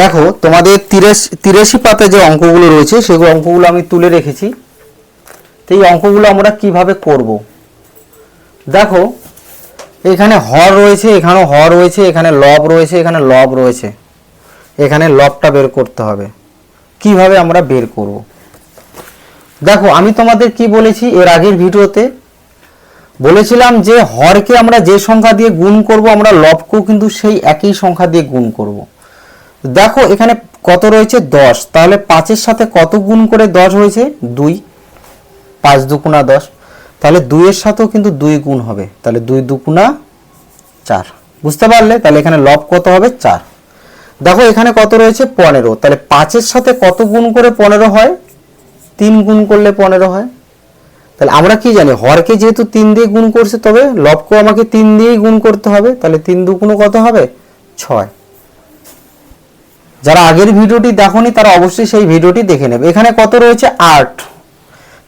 দেখো, তোমাদের তিরাশি তিরাশি পাতায় যে অঙ্কগুলো রয়েছে, সেগুলো অঙ্কগুলো আমি তুলে রেখেছি। তো এই অঙ্কগুলো আমরা কীভাবে করব? দেখো, এখানে হর রয়েছে, এখানেও হর রয়েছে, এখানে লব রয়েছে, এখানে লব রয়েছে। এখানে লবটা বের করতে হবে। কীভাবে আমরা বের করব? দেখো, আমি তোমাদের কি বলেছি এর আগের ভিডিওতে? বলেছিলাম যে হরকে আমরা যে সংখ্যা দিয়ে গুণ করব, আমরা লবকেও কিন্তু সেই একই সংখ্যা দিয়ে গুণ করব। দেখো, এখানে কত রয়েছে? দশ। তাহলে পাঁচের সাথে কত গুণ করে দশ হয়েছে? দুই। পাঁচ দুকুণা দশ। তাহলে দুইয়ের সাথেও কিন্তু দুই গুণ হবে। তাহলে দুই দুকুণা চার। বুঝতে পারলে? তাহলে এখানে লব কত হবে? চার। দেখো, এখানে কত রয়েছে? পনেরো। তাহলে পাঁচের সাথে কত গুণ করে পনেরো হয়? তিন গুণ করলে পনেরো হয়। তাহলে আমরা কি জানি? হরকে যেহেতু তিন দিয়ে গুণ করছে, তবে লবকেও আমাকে তিন দিয়েই গুণ করতে হবে। তাহলে তিন দুগুণ কত হবে? ছয়। যারা আগের ভিডিওটি দেখোনি, তারা অবশ্যই সেই ভিডিওটি দেখে নেবে। এখানে কত রয়েছে? আট।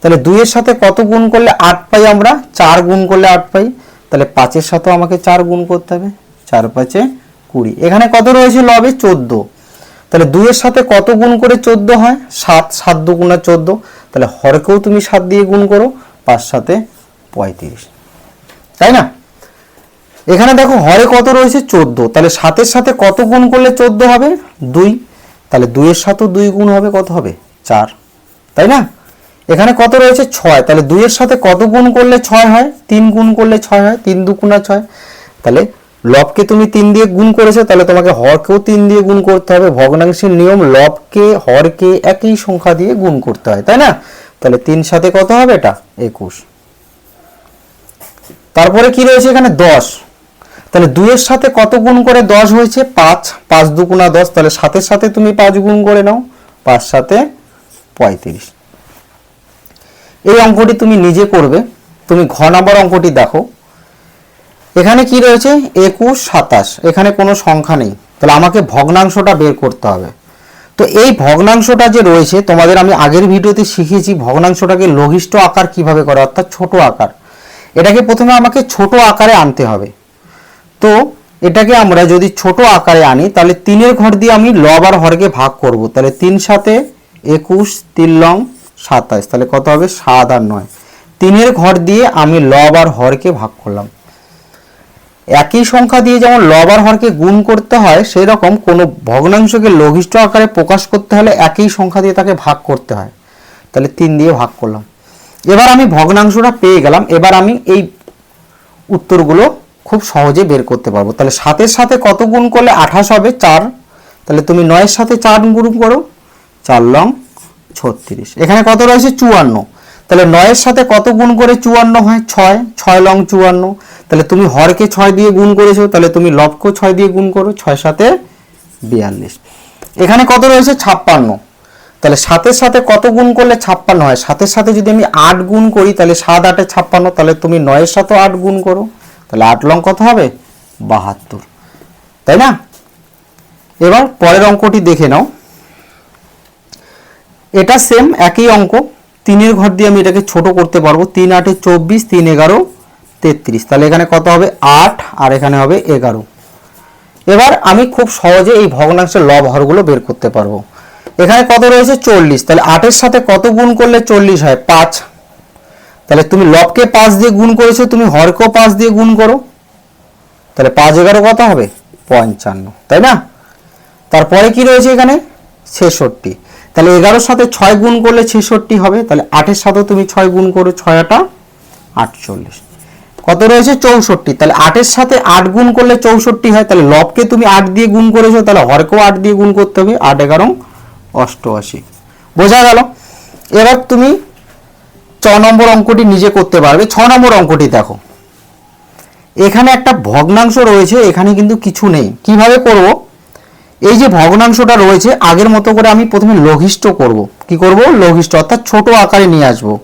তাহলে দুইয়ের সাথে কত গুণ করলে আট পাই আমরা? চার গুণ করলে আট পাই। তাহলে পাঁচের সাথেও আমাকে চার গুণ করতে হবে। চার পাঁচে কুড়ি। এখানে কত রয়েছে? লবে চোদ্দ। তাহলে দুইয়ের সাথে কত গুণ করে চোদ্দ হয়? সাত। সাত দুগুণা চোদ্দ। তাহলে হরকেও তুমি সাত দিয়ে গুণ করো। পাঁচ সাথে পঁয়ত্রিশ। তাই না? এখানে দেখো হরে কত রয়েছে? চোদ্দ। তাহলে সাতের সাথে কত গুণ করলে চোদ্দ হবে? দুই। তাহলে দুইয়ের সাথেও দুই গুণ হবে, কত হবে? চার। তাই না? এখানে কত রয়েছে? ছয়। তাহলে দুইয়ের সাথে কত গুণ করলে ছয় হয়? তিন গুণ করলে ছয় হয়? তিন দু দুগুণা ছয়। তাহলে লবকে তুমি তিন দিয়ে গুণ করেছ, তাহলে তোমাকে হরকেও তিন দিয়ে গুণ করতে হবে। ভগ্নাংশের নিয়ম, লবকে, হরকে একই সংখ্যা দিয়ে গুণ করতে হয়, তাই না? তাহলে তিন সাথে কত হবে এটা? একুশ। তারপরে কি রয়েছে এখানে? দশ। তাহলে দুইয়ের সাথে কত গুণ করে দশ হয়েছে? পাঁচ। পাঁচ দুগুণা দশ, তাহলে সাতের সাথে তুমি পাঁচ গুণ করে নাও। পাঁচ সাথে পঁয়ত্রিশ। এই অঙ্কটি তুমি নিজে করবে। তুমি ঘ নাম্বার অঙ্কটি দেখো। এখানে কি রয়েছে? একুশ, সাতাশ। এখানে কোনো সংখ্যা নেই। তাহলে আমাকে ভগ্নাংশটা বের করতে হবে। তো এই ভগ্নাংশটা যে রয়েছে, তোমাদের আমি আগের ভিডিওতে শিখিয়েছি ভগ্নাংশটাকে লঘিষ্ঠ আকার কীভাবে করে, অর্থাৎ ছোট আকার। এটাকে প্রথমে আমাকে ছোট আকারে আনতে হবে। তো এটাকে আমরা যদি ছোট আকারে আনি, তাহলে তিনের ঘর দিয়ে আমি লব আর হরকে ভাগ করব। তাহলে তিন সাথে একুশ, তিন লং সাতাশ, তাহলে কত হবে? সাত আর নয়। তিনের ঘর দিয়ে আমি লব আর হরকে ভাগ করলাম। একই সংখ্যা দিয়ে যেমন লব আর হরকে গুণ করতে হয় সেই রকম কোনো ভগ্নাংশকে লঘিষ্ঠ আকারে প্রকাশ করতে হলে একই সংখ্যা দিয়ে তাকে ভাগ করতে হয়। তাহলে তিন দিয়ে ভাগ করলাম। এবার আমি ভগ্নাংশটা পেয়ে গেলাম। এবার আমি এই উত্তরগুলো খুব সহজে বের করতে পারব। তাহলে সাতের সাথে কত গুণ করলে আঠাশ হবে? চার। তাহলে তুমি নয়ের সাথে চার গুণ করো। চার লং ছত্রিশ। এখানে কত রয়েছে? চুয়ান্ন। তাহলে নয়ের সাথে কত গুণ করে চুয়ান্ন হয়? ছয়। ছয় লং চুয়ান্ন। তাহলে তুমি হরকে ছয় দিয়ে গুণ করেছ। তাহলে তুমি লবকেও ছয় দিয়ে গুণ করো। ছয় সাথে বিয়াল্লিশ। এখানে কত রয়েছে? ছাপ্পান্ন। তাহলে সাতের সাথে কত গুণ করলে ছাপ্পান্ন হয়? সাতের সাথে যদি আমি আট গুণ করি, তাহলে সাত, আটে ছাপ্পান্ন। তাহলে তুমি নয়ের সাথেও আট গুণ করো। তাহলে আট লং কত হবে? বাহাত্তর। তাই না? এবার পরের অঙ্কটি দেখে নাও। এটা সেম একই অঙ্ক। তিনের ঘর দিয়ে আমি এটাকে ছোট করতে পারব। তিন আটে চব্বিশ, তিন এগারো, তেত্রিশ। তাহলে এখানে কত হবে? আট, আর এখানে হবে এগারো। এবার আমি খুব সহজে এই ভগ্নাংশের লব হরগুলো বের করতে পারব। এখানে কত রয়েছে? চল্লিশ। তাহলে আটের সাথে কত গুণ করলে চল্লিশ হয়? পাঁচ। তাহলে তুমি লবকে পাঁচ দিয়ে গুণ করেছ, তুমি হরকেও পাঁচ দিয়ে গুণ করো। তাহলে পাঁচ এগারো কত হবে? পঞ্চান্ন। তাই না? তারপরে কি রয়েছে এখানে? ছেষট্টি। তাহলে এগারোর সাথে ছয় গুণ করলে ছেষট্টি হবে, তাহলে আটের সাথেও তুমি ছয় গুণ করো ছয় আটা আটচল্লিশ। কত রয়েছে? চৌষট্টি। তাহলে আটের সাথে আট গুণ করলে চৌষট্টি হয়, তাহলে লবকে তুমি আট দিয়ে গুণ করেছ, তাহলে হরকেও আট দিয়ে গুণ করতে হবে, আট এগারো অষ্টআশি। বোঝা গেল? এবার তুমি ছ নম্বর অঙ্কটি নিজে করতে পারবে। ছ নম্বর অঙ্কটি দেখো। এখানে একটা ভগ্নাংশ রয়েছে, এখানে কিন্তু কিছু নেই। কীভাবে করব? এই যে ভগ্নাংশটা রয়েছে, আগের মতো করে আমি প্রথমে লঘিষ্ঠ করব। কি করব? লঘিষ্ঠ, অর্থাৎ ছোট আকারে নিয়ে আসব।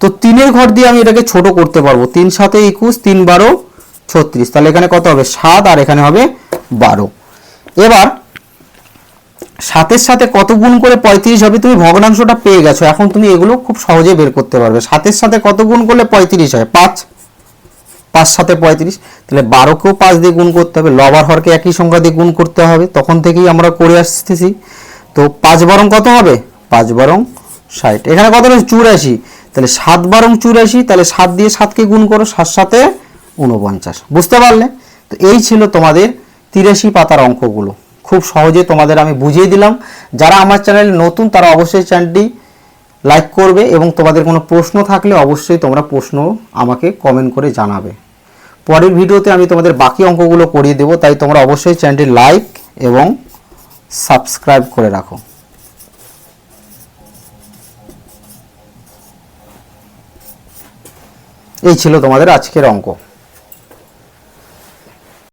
তো তিনের ঘর দিয়ে আমি এটাকে ছোট করতে পারব। তিন সাথে একুশ, তিন বারো, ছত্রিশ। তাহলে এখানে কত হবে? সাত, আর এখানে হবে বারো। এবার সাতের সাথে কত গুণ করে পঁয়ত্রিশ হবে তুমি ভগ্নাংশটা পেয়ে গেছো। এখন তুমি এগুলো খুব সহজে বের করতে পারবে। সাতের সাথে কত গুণ করলে পঁয়ত্রিশ হয়? পাঁচ। পাঁচ সাথে পঁয়ত্রিশ। তাহলে বারোকেও পাঁচ দিয়ে গুণ করতে হবে। লবার হরকে একই সংখ্যা দিয়ে গুণ করতে হবে। তখন থেকেই আমরা করে আসতেছি। তো পাঁচ বারং কত হবে? পাঁচ বারং ষাট। এখানে কত রয়েছে? চুরাশি। তাহলে সাত বারং চুরাশি, তাহলে সাত দিয়ে সাতকে গুণ করো। সাত সাথে উনপঞ্চাশ বুঝতে পারলে? তো এই ছিল তোমাদের তিরাশি পাতার অঙ্কগুলো। খুব সহজে তোমাদের আমি বুঝিয়ে দিলাম। যারা আমার চ্যানেলে নতুন, তারা অবশ্যই চ্যানেলটি লাইক করবে এবং তোমাদের কোনো প্রশ্ন থাকলে অবশ্যই তোমরা প্রশ্ন আমাকে কমেন্ট করে জানাবে। পরের ভিডিওতে আমি তোমাদের বাকি অঙ্কগুলো করিয়ে দেবো, তাই তোমরা অবশ্যই চ্যানেলটি লাইক এবং সাবস্ক্রাইব করে রাখো। এই ছিল তোমাদের আজকের অঙ্ক।